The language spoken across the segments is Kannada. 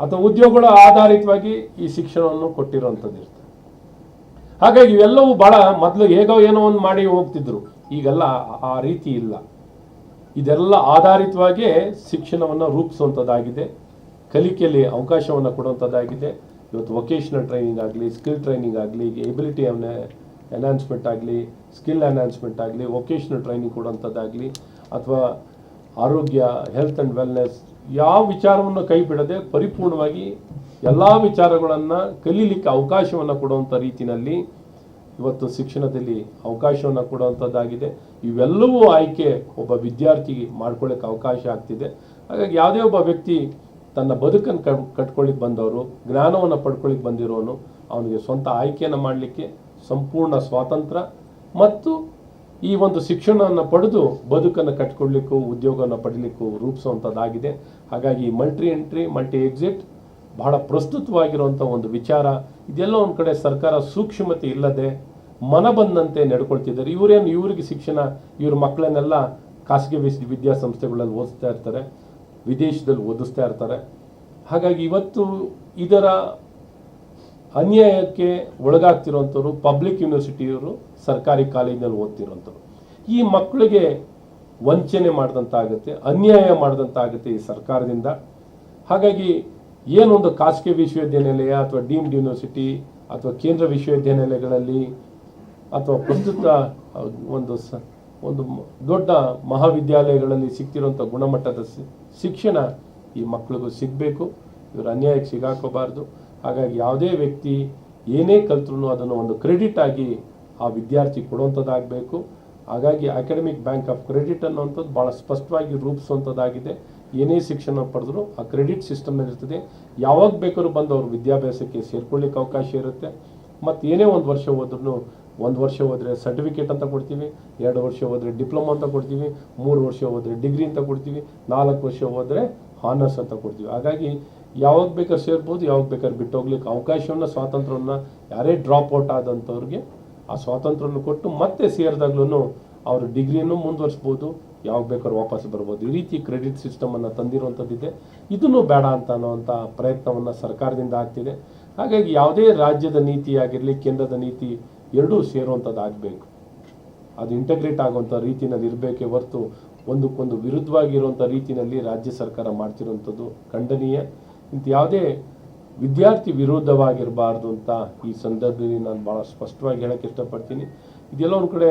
ಅಥವಾ ಉದ್ಯೋಗಗಳ ಆಧಾರಿತವಾಗಿ ಈ ಶಿಕ್ಷಣವನ್ನು ಕೊಟ್ಟಿರುವಂಥದ್ದು ಇರ್ತದೆ ಹಾಗಾಗಿ ಇವೆಲ್ಲವೂ ಬಹಳ ಮೊದಲು ಹೇಗೋ ಏನೋ ಒಂದು ಮಾಡಿ ಹೋಗ್ತಿದ್ರು. ಈಗೆಲ್ಲ ಆ- ಆ ರೀತಿ ಇಲ್ಲ. ಇದೆಲ್ಲ ಆಧಾರಿತವಾಗಿ ಶಿಕ್ಷಣವನ್ನು ರೂಪಿಸುವಂಥದ್ದಾಗಿದೆ. ಕಲಿಕೆಯಲ್ಲಿ ಅವಕಾಶವನ್ನು ಕೊಡುವಂಥದ್ದಾಗಿದೆ. ಇವತ್ತು ವೊಕೇಶ್ನಲ್ ಟ್ರೈನಿಂಗ್ ಆಗಲಿ ಸ್ಕಿಲ್ ಟ್ರೈನಿಂಗ್ ಆಗಲಿ ಎಬಿಲಿಟಿ ಎನ್ಹಾನ್ಸ್ಮೆಂಟ್ ಆಗಲಿ ಸ್ಕಿಲ್ ಎನ್ಹಾನ್ಸ್ಮೆಂಟ್ ಆಗಲಿ ವೊಕೇಶ್ನಲ್ ಟ್ರೈನಿಂಗ್ ಕೊಡುವಂಥದ್ದಾಗಲಿ, ಅಥವಾ ಆರೋಗ್ಯ ಹೆಲ್ತ್ ಆ್ಯಂಡ್ ವೆಲ್ನೆಸ್ ಯಾವ ವಿಚಾರವನ್ನು ಕೈ ಬಿಡದೆ ಪರಿಪೂರ್ಣವಾಗಿ ಎಲ್ಲ ವಿಚಾರಗಳನ್ನು ಕಲೀಲಿಕ್ಕೆ ಅವಕಾಶವನ್ನು ಕೊಡುವಂಥ ರೀತಿಯಲ್ಲಿ ಇವತ್ತು ಶಿಕ್ಷಣದಲ್ಲಿ ಅವಕಾಶವನ್ನು ಕೊಡುವಂಥದ್ದಾಗಿದೆ ಇವೆಲ್ಲವೂ ಆಯ್ಕೆ ಒಬ್ಬ ವಿದ್ಯಾರ್ಥಿಗೆ ಮಾಡ್ಕೊಳ್ಳಿಕ್ಕೆ ಅವಕಾಶ ಆಗ್ತಿದೆ. ಹಾಗಾಗಿ ಯಾವುದೇ ಒಬ್ಬ ವ್ಯಕ್ತಿ ತನ್ನ ಬದುಕನ್ನು ಕ, ಕಟ್ಕೊಳ್ಳಿಕ್ಕೆ ಬಂದವರು ಜ್ಞಾನವನ್ನು ಪಡ್ಕೊಳ್ಳಿಕ್ಕೆ ಬಂದಿರೋನು, ಅವನಿಗೆ ಸ್ವಂತ ಆಯ್ಕೆಯನ್ನು ಮಾಡಲಿಕ್ಕೆ ಸಂಪೂರ್ಣ ಸ್ವಾತಂತ್ರ್ಯ ಮತ್ತು ಈ ಒಂದು ಶಿಕ್ಷಣವನ್ನು ಪಡೆದು ಬದುಕನ್ನು ಕಟ್ಕೊಳ್ಳಿಕ್ಕೂ, ಉದ್ಯೋಗವನ್ನು ಪಡೀಲಿಕ್ಕೂ ರೂಪಿಸುವಂಥದ್ದಾಗಿದೆ. ಹಾಗಾಗಿ ಮಲ್ಟಿ ಎಂಟ್ರಿ ಮಲ್ಟಿ ಎಕ್ಸಿಟ್ ಬಹಳ ಪ್ರಸ್ತುತವಾಗಿರುವಂಥ ಒಂದು ವಿಚಾರ. ಇದೆಲ್ಲ ಒಂದು ಕಡೆ ಸರ್ಕಾರ ಸೂಕ್ಷ್ಮತೆ ಇಲ್ಲದೆ ಮನ ಬಂದಂತೆ ನಡ್ಕೊಳ್ತಿದ್ದಾರೆ. ಇವರೇನು ಇವರಿಗೆ ಶಿಕ್ಷಣ, ಇವ್ರ ಮಕ್ಕಳನ್ನೆಲ್ಲ ಖಾಸಗಿ ವಿದ್ಯಾಸಂಸ್ಥೆಗಳಲ್ಲಿ ಓದಿಸ್ತಾ ಇರ್ತಾರೆ, ವಿದೇಶದಲ್ಲಿ ಓದಿಸ್ತಾ ಇರ್ತಾರೆ. ಹಾಗಾಗಿ ಇವತ್ತು ಇದರ ಅನ್ಯಾಯಕ್ಕೆ ಒಳಗಾಗ್ತಿರೋಂಥವ್ರು ಪಬ್ಲಿಕ್ ಯೂನಿವರ್ಸಿಟಿಯವರು ಸರ್ಕಾರಿ ಕಾಲೇಜಿನಲ್ಲಿ ಓದ್ತಿರೋಂಥವ್ರು ಈ ಮಕ್ಕಳಿಗೆ ವಂಚನೆ ಮಾಡಿದಂತಾಗುತ್ತೆ, ಅನ್ಯಾಯ ಮಾಡಿದಂತಾಗುತ್ತೆ ಈ ಸರ್ಕಾರದಿಂದ. ಹಾಗಾಗಿ ಏನೊಂದು ಖಾಸಗಿ ವಿಶ್ವವಿದ್ಯಾನಿಲಯ ಅಥವಾ ಡೀಮ್ಡ್ ಯೂನಿವರ್ಸಿಟಿ ಅಥವಾ ಕೇಂದ್ರ ವಿಶ್ವವಿದ್ಯಾನಿಲಯಗಳಲ್ಲಿ ಅಥವಾ ಪ್ರಸ್ತುತ ಒಂದು ಸ, ಒಂದು ದೊಡ್ಡ ಮಹಾವಿದ್ಯಾಲಯಗಳಲ್ಲಿ ಸಿಗ್ತಿರುವಂಥ ಗುಣಮಟ್ಟದ ಶಿಕ್ಷಣ ಈ ಮಕ್ಕಳಿಗೂ ಸಿಗಬೇಕು. ಇವರು ಅನ್ಯಾಯಕ್ಕೆ ಸಿಗಾಕೋಬಾರ್ದು. ಹಾಗಾಗಿ ಯಾವುದೇ ವ್ಯಕ್ತಿ ಏನೇ ಕಲ್ತ್ರೂ ಅದನ್ನು ಒಂದು ಕ್ರೆಡಿಟ್ ಆಗಿ ಆ ವಿದ್ಯಾರ್ಥಿ ಕೊಡುವಂಥದ್ದಾಗಬೇಕು. ಹಾಗಾಗಿ ಅಕಾಡೆಮಿಕ್ ಬ್ಯಾಂಕ್ ಆಫ್ ಕ್ರೆಡಿಟ್ ಅನ್ನುವಂಥದ್ದು ಭಾಳ ಸ್ಪಷ್ಟವಾಗಿ ರೂಪಿಸುವಂಥದ್ದಾಗಿದೆ. ಏನೇ ಶಿಕ್ಷಣ ಪಡೆದ್ರು ಆ ಕ್ರೆಡಿಟ್ ಸಿಸ್ಟಮ್ನಲ್ಲಿ ಇರ್ತದೆ ಯಾವಾಗ ಬೇಕಾದ್ರೂ ಬಂದು ಅವ್ರ ವಿದ್ಯಾಭ್ಯಾಸಕ್ಕೆ ಸೇರ್ಕೊಳ್ಳಿಕ್ಕೆ ಅವಕಾಶ ಇರುತ್ತೆ. ಮತ್ತು ಏನೇ ಒಂದು ವರ್ಷ ಹೋದ್ರೂ ಒಂದು ವರ್ಷ ಹೋದರೆ ಸರ್ಟಿಫಿಕೇಟ್ ಅಂತ ಕೊಡ್ತೀವಿ, ಎರಡು ವರ್ಷ ಹೋದರೆ ಡಿಪ್ಲೊಮಾ ಅಂತ ಕೊಡ್ತೀವಿ, ಮೂರು ವರ್ಷ ಹೋದರೆ ಡಿಗ್ರಿ ಅಂತ ಕೊಡ್ತೀವಿ, ನಾಲ್ಕು ವರ್ಷ ಹೋದರೆ ಹಾನರ್ಸ್ ಅಂತ ಕೊಡ್ತೀವಿ. ಹಾಗಾಗಿ ಯಾವಾಗ ಬೇಕಾದ್ರೆ ಸೇರ್ಬೋದು, ಯಾವಾಗ ಬೇಕಾದ್ರೆ ಬಿಟ್ಟು ಹೋಗ್ಲಿಕ್ಕೆ ಅವಕಾಶವನ್ನು, ಸ್ವಾತಂತ್ರ್ಯವನ್ನು ಯಾರೇ ಡ್ರಾಪ್ ಔಟ್ ಆದಂಥವ್ರಿಗೆ ಆ ಸ್ವಾತಂತ್ರ್ಯವನ್ನು ಕೊಟ್ಟು ಮತ್ತೆ ಸೇರಿದಾಗ್ಲೂ ಅವ್ರ ಡಿಗ್ರಿಯನ್ನು ಮುಂದುವರಿಸ್ಬೋದು, ಯಾವಾಗ ಬೇಕಾದ್ರೂ ವಾಪಸ್ ಬರ್ಬೋದು. ಈ ರೀತಿ ಕ್ರೆಡಿಟ್ ಸಿಸ್ಟಮನ್ನು ತಂದಿರುವಂಥದ್ದಿದೆ ಇದನ್ನು ಬೇಡ ಅಂತ ಅನ್ನೋವಂಥ ಪ್ರಯತ್ನವನ್ನು ಸರ್ಕಾರದಿಂದ ಆಗ್ತಿದೆ. ಹಾಗಾಗಿ ಯಾವುದೇ ರಾಜ್ಯದ ನೀತಿ ಆಗಿರಲಿ, ಕೇಂದ್ರದ ನೀತಿ ಎರಡೂ ಸೇರುವಂಥದ್ದು ಆಗಬೇಕು ಅದು ಇಂಟಗ್ರೇಟ್ ಆಗುವಂಥ ರೀತಿಯಲ್ಲಿ ಇರಬೇಕೇ ಹೊರತು ಒಂದಕ್ಕೊಂದು ವಿರುದ್ಧವಾಗಿರುವಂಥ ರೀತಿಯಲ್ಲಿ ರಾಜ್ಯ ಸರ್ಕಾರ ಮಾಡ್ತಿರುವಂಥದ್ದು ಖಂಡನೀಯ. ಇಂಥ ಯಾವುದೇ ವಿದ್ಯಾರ್ಥಿ ವಿರೋಧವಾಗಿರಬಾರ್ದು ಅಂತ ಈ ಸಂದರ್ಭದಲ್ಲಿ ನಾನು ಭಾಳ ಸ್ಪಷ್ಟವಾಗಿ ಹೇಳಕ್ಕೆ ಇಷ್ಟಪಡ್ತೀನಿ. ಇದೆಲ್ಲ ಒಂದು ಕಡೆ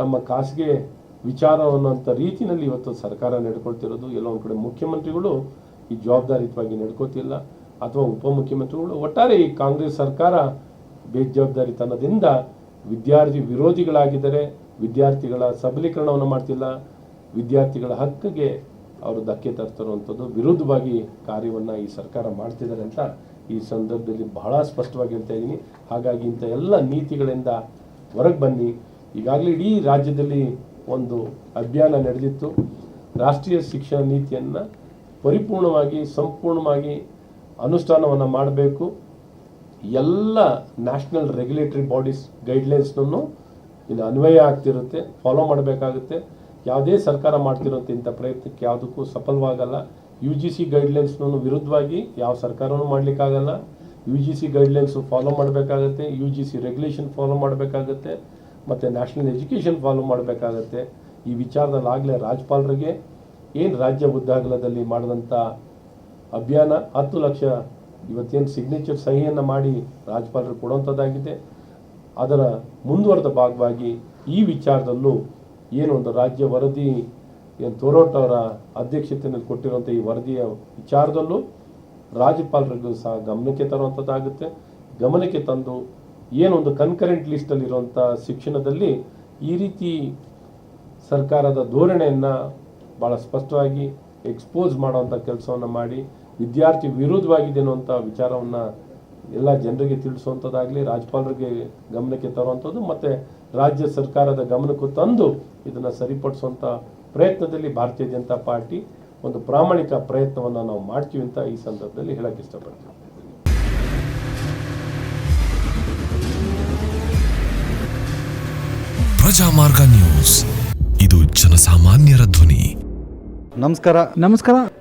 ತಮ್ಮ ಖಾಸಗಿ ವಿಚಾರ ಅನ್ನೋಂಥ ರೀತಿಯಲ್ಲಿ ಇವತ್ತು ಸರ್ಕಾರ ನಡ್ಕೊಳ್ತಿರೋದು. ಎಲ್ಲ ಒಂದು ಕಡೆ ಮುಖ್ಯಮಂತ್ರಿಗಳು ಈ ಜವಾಬ್ದಾರಿಯುತವಾಗಿ ನಡ್ಕೋತಿಲ್ಲ. ಅಥವಾ ಉಪಮುಖ್ಯಮಂತ್ರಿಗಳು ಒಟ್ಟಾರೆ ಈ ಕಾಂಗ್ರೆಸ್ ಸರ್ಕಾರ ಬೇಜವಾಬ್ದಾರಿತನದಿಂದ ವಿದ್ಯಾರ್ಥಿ ವಿರೋಧಿಗಳಾಗಿದ್ದರೆ. ವಿದ್ಯಾರ್ಥಿಗಳ ಸಬಲೀಕರಣವನ್ನು ಮಾಡ್ತಿಲ್ಲ. ವಿದ್ಯಾರ್ಥಿಗಳ ಹಕ್ಕಿಗೆ ಅವರು ಧಕ್ಕೆ ತರ್ತಿರುವಂಥದ್ದು ವಿರುದ್ಧವಾಗಿ ಕಾರ್ಯವನ್ನು ಈ ಸರ್ಕಾರ ಮಾಡ್ತಿದ್ದಾರೆ ಅಂತ ಈ ಸಂದರ್ಭದಲ್ಲಿ ಬಹಳ ಸ್ಪಷ್ಟವಾಗಿ ಹೇಳ್ತಾ ಇದ್ದೀನಿ. ಹಾಗಾಗಿ ಇಂಥ ಎಲ್ಲ ನೀತಿಗಳಿಂದ ಹೊರಗೆ ಬನ್ನಿ. ಈಗಾಗಲೇ ಇಡೀ ರಾಜ್ಯದಲ್ಲಿ ಒಂದು ಅಭಿಯಾನ ನಡೆದಿತ್ತು. ರಾಷ್ಟ್ರೀಯ ಶಿಕ್ಷಣ ನೀತಿಯನ್ನು ಪರಿಪೂರ್ಣವಾಗಿ, ಸಂಪೂರ್ಣವಾಗಿ ಅನುಷ್ಠಾನವನ್ನು ಮಾಡಬೇಕು. ಎಲ್ಲ ನ್ಯಾಷನಲ್ ರೆಗ್ಯುಲೇಟರಿ ಬಾಡೀಸ್ ಗೈಡ್ಲೈನ್ಸ್ನೂ ಇನ್ನು ಅನ್ವಯ ಆಗ್ತಿರುತ್ತೆ, ಫಾಲೋ ಮಾಡಬೇಕಾಗುತ್ತೆ. ಯಾವುದೇ ಸರ್ಕಾರ ಮಾಡ್ತಿರೋಂಥ ಇಂಥ ಪ್ರಯತ್ನಕ್ಕೆ ಯಾವುದಕ್ಕೂ ಸಫಲವಾಗಲ್ಲ. ಯು ಜಿ ಸಿ ಗೈಡ್ಲೈನ್ಸ್ನೂ ವಿರುದ್ಧವಾಗಿ ಯಾವ ಸರ್ಕಾರವೂ ಮಾಡಲಿಕ್ಕಾಗಲ್ಲ. U G C guidelines follow ಮಾಡಬೇಕಾಗತ್ತೆ. U G C regulation follow ಮಾಡಬೇಕಾಗತ್ತೆ. ಮತ್ತು ನ್ಯಾಷನಲ್ ಎಜುಕೇಷನ್ ಫಾಲೋ ಮಾಡಬೇಕಾಗತ್ತೆ. ಈ ವಿಚಾರದಲ್ಲಿ ಆಗಲೇ ರಾಜ್ಯಪಾಲರಿಗೆ ಏನು ರಾಜ್ಯ ಉದ್ದಾಗಲದಲ್ಲಿ ಮಾಡಿದಂಥ ಅಭಿಯಾನ? ಹತ್ತು ಲಕ್ಷ ಇವತ್ತೇನು ಸಿಗ್ನೇಚರ್ ಸಹಿಯನ್ನು ಮಾಡಿ ರಾಜ್ಯಪಾಲರು ಕೊಡುವಂಥದ್ದಾಗಿದೆ ಅದರ ಮುಂದುವರೆದ ಭಾಗವಾಗಿ ಈ ವಿಚಾರದಲ್ಲೂ ಏನೊಂದು ರಾಜ್ಯ ವರದಿ ಏನು ತೋರೋಟ್ ಅವರ ಅಧ್ಯಕ್ಷತೆಯಲ್ಲಿ ಕೊಟ್ಟಿರುವಂಥ ಈ ವರದಿಯ ವಿಚಾರದಲ್ಲೂ ರಾಜ್ಯಪಾಲರಿಗೂ ಸಹ ಗಮನಕ್ಕೆ ತರುವಂಥದ್ದಾಗುತ್ತೆ ಗಮನಕ್ಕೆ ತಂದು ಏನೊಂದು ಕನ್ಕರೆಂಟ್ ಲಿಸ್ಟಲ್ಲಿರುವಂಥ ಶಿಕ್ಷಣದಲ್ಲಿ ಈ ರೀತಿ ಸರ್ಕಾರದ ಧೋರಣೆಯನ್ನು ಭಾಳ ಸ್ಪಷ್ಟವಾಗಿ ಎಕ್ಸ್ಪೋಸ್ ಮಾಡುವಂಥ ಕೆಲಸವನ್ನು ಮಾಡಿ, ವಿದ್ಯಾರ್ಥಿ ವಿರೋಧವಾಗಿದೆ ಅನ್ನುವಂಥ ವಿಚಾರವನ್ನು ಎಲ್ಲ ಜನರಿಗೆ ತಿಳಿಸುವಂಥದ್ದಾಗಲಿ ರಾಜ್ಯಪಾಲರಿಗೆ ಗಮನಕ್ಕೆ ತರುವಂಥದ್ದು ಮತ್ತು ರಾಜ್ಯ ಸರ್ಕಾರದ ಗಮನಕ್ಕೂ ತಂದು ಇದನ್ನು ಸರಿಪಡಿಸುವಂಥ ಪ್ರಯತ್ನದಲ್ಲಿ ಭಾರತೀಯ ಜನತಾ ಪಾರ್ಟಿ ಒಂದು ಪ್ರಾಮಾಣಿಕ ಪ್ರಯತ್ನವನ್ನು ನಾವು ಮಾಡ್ತೀವಿ ಅಂತ ಈ ಸಂದರ್ಭದಲ್ಲಿ ಹೇಳಕ್ಕೆ ಇಷ್ಟಪಡ್ತೀವಿ ಪ್ರಜಾಮಾರ್ಗ ನ್ಯೂಸ್. ಇದು ಜನಸಾಮಾನ್ಯರ ಧ್ವನಿ. ನಮಸ್ಕಾರ. ನಮಸ್ಕಾರ.